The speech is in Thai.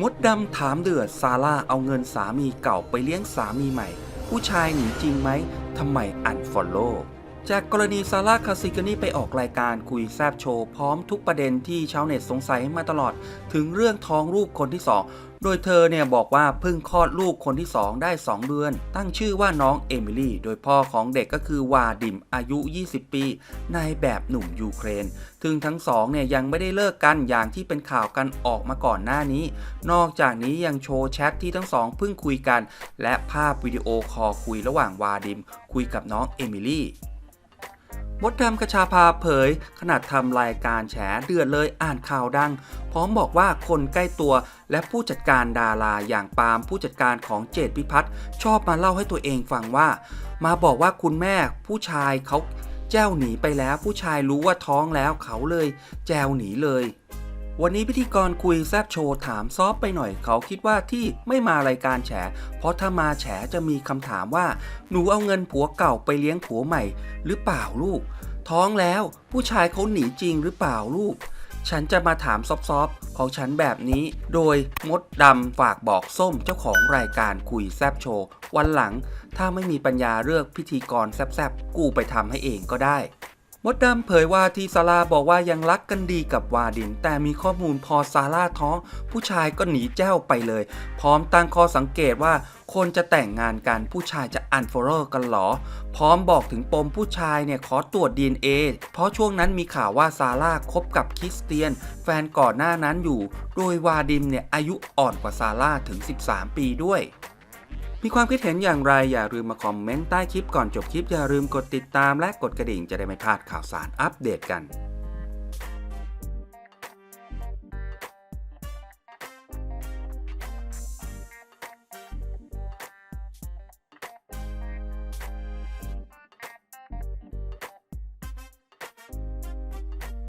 มดดำถามเดือดซาร่าเอาเงินสามีเก่าไปเลี้ยงสามีใหม่ ผู้ชายหนีจริงไหมทำไมอันฟอลโล่ จากกรณีซาร่าคาซิกานี่ไปออกรายการคุยแซบโชว์ พร้อมทุกประเด็นที่ชาวเน็ตสงสัยมาตลอด ถึงเรื่องท้องลูกคนที่สองโดยเธอเนี่ยบอกว่าเพิ่งคลอดลูกคนที่ 2 ได้ 2 เดือน ตั้งชื่อว่าน้องเอมิลี่ โดยพ่อของเด็กก็คือวาดิมอายุ 20 ปีนายแบบหนุ่มยูเครนถึงทั้งสองเนี่ยยังไม่ได้เลิกกันอย่างที่เป็นข่าวกันออกมาก่อนหน้านี้ นอกจากนี้ยังโชว์แชทที่ทั้งสองเพิ่งคุยกัน และภาพวิดีโอคอลคุยระหว่างวาดิม คุยกับน้องเอมิลี่ มดดำกระชาพาเผย ขนาดทำรายการแฉเดือดเลยอ่านข่าวดัง พร้อมบอกว่าคนใกล้ตัวและผู้จัดการดาราอย่างปาล์มผู้จัดการของเจดพิพัฒน์ชอบมาเล่าให้ตัวเองฟังว่า มาบอกว่าคุณแม่ผู้ชายเขาแจ้วหนีไปแล้วผู้ชายรู้ว่าท้องแล้วเขาเลย แจวหนีเลย วันนี้พิธีกรคุยแซบโชว์ถามซอฟไปหน่อยเขาคิดว่าที่ไม่มารายการแฉ เพราะถ้ามาแฉจะมีคำถามว่า หนูเอาเงินผัวเก่าไปเลี้ยงผัวใหม่ หรือเปล่าลูก ท้องแล้วผู้ชายเขาหนีจริงหรือเปล่าลูก ฉันจะมาถามซอฟๆของฉันแบบนี้ โดยมดดำฝากบอกส้มเจ้าของรายการคุยแซบโชว์วันหลัง ถ้าไม่มีปัญญาเลือกพิธีกรแซบๆกูไปทำให้เองก็ได้ มดดำเผยว่าที่ซาร่าบอกว่ายังรักกันดีกับวาดิน แต่มีข้อมูลพอซาร่าท้อง ผู้ชายก็หนีแจ้วไปเลย พร้อมตั้งข้อสังเกตว่าคนจะแต่งงานกันผู้ชายจะอันฟอลกันเหรอ พร้อมบอกถึงปมผู้ชายเนี่ยขอตรวจ DNA เพราะช่วงนั้นมีข่าวว่าซาร่าคบกับคริสเตียน แฟนก่อนหน้านั้นอยู่ โดยวาดิมเนี่ยอายุอ่อนกว่าซาร่าถึง 13 ปีด้วย มีความคิดเห็นอย่างไรอย่าลืมมาคอมเมนต์ใต้คลิปก่อนจบคลิปอย่าลืมกดติดตามและกดกระดิ่งจะได้ไม่พลาดข่าวสารอัปเดตกัน